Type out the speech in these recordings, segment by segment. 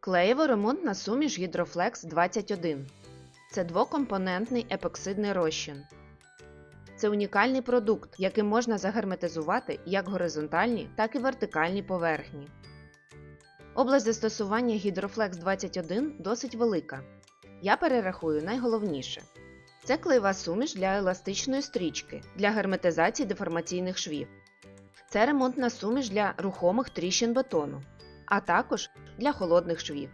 Клеєво-ремонтна суміш Гідрофлекс 21. Це двокомпонентний епоксидний розчин. Це унікальний продукт, яким можна загерметизувати як горизонтальні, так і вертикальні поверхні. Область застосування Гідрофлекс 21 досить велика. Я перерахую найголовніше. Це клеєва суміш для еластичної стрічки для герметизації деформаційних швів. Це ремонтна суміш для рухомих тріщин бетону, а також для холодних швів.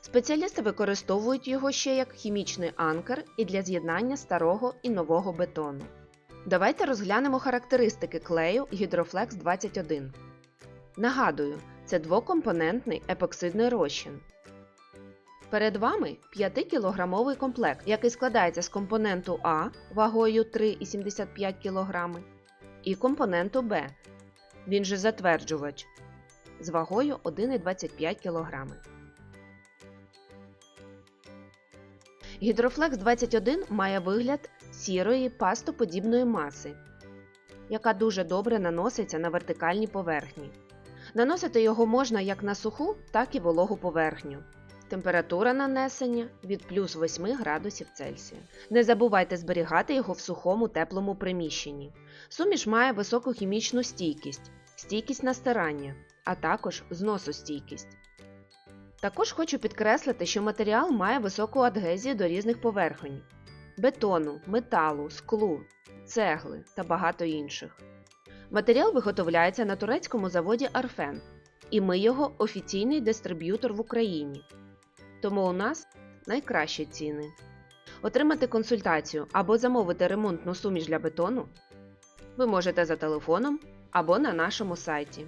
Спеціалісти використовують його ще як хімічний анкер і для з'єднання старого і нового бетону. Давайте розглянемо характеристики клею Hydroflex 21. Нагадую, це двокомпонентний епоксидний розчин. Перед вами 5-кілограмовий комплект, який складається з компоненту А вагою 3,75 кг і компоненту Б, він же затверджувач, з вагою 1,25 кг. Гідрофлекс 21 має вигляд сірої пастоподібної маси, яка дуже добре наноситься на вертикальні поверхні. Наносити його можна як на суху, так і вологу поверхню. Температура нанесення від плюс 8 градусів Цельсія. Не забувайте зберігати його в сухому теплому приміщенні. Суміш має високу хімічну стійкість, стійкість на стирання, а також зносостійкість. Також хочу підкреслити, що матеріал має високу адгезію до різних поверхонь бетону, металу, склу, цегли та багато інших. Матеріал виготовляється на турецькому заводі Арфен, і ми його офіційний дистриб'ютор в Україні. Тому у нас найкращі ціни. Отримати консультацію або замовити ремонтну суміш для бетону ви можете за телефоном або на нашому сайті.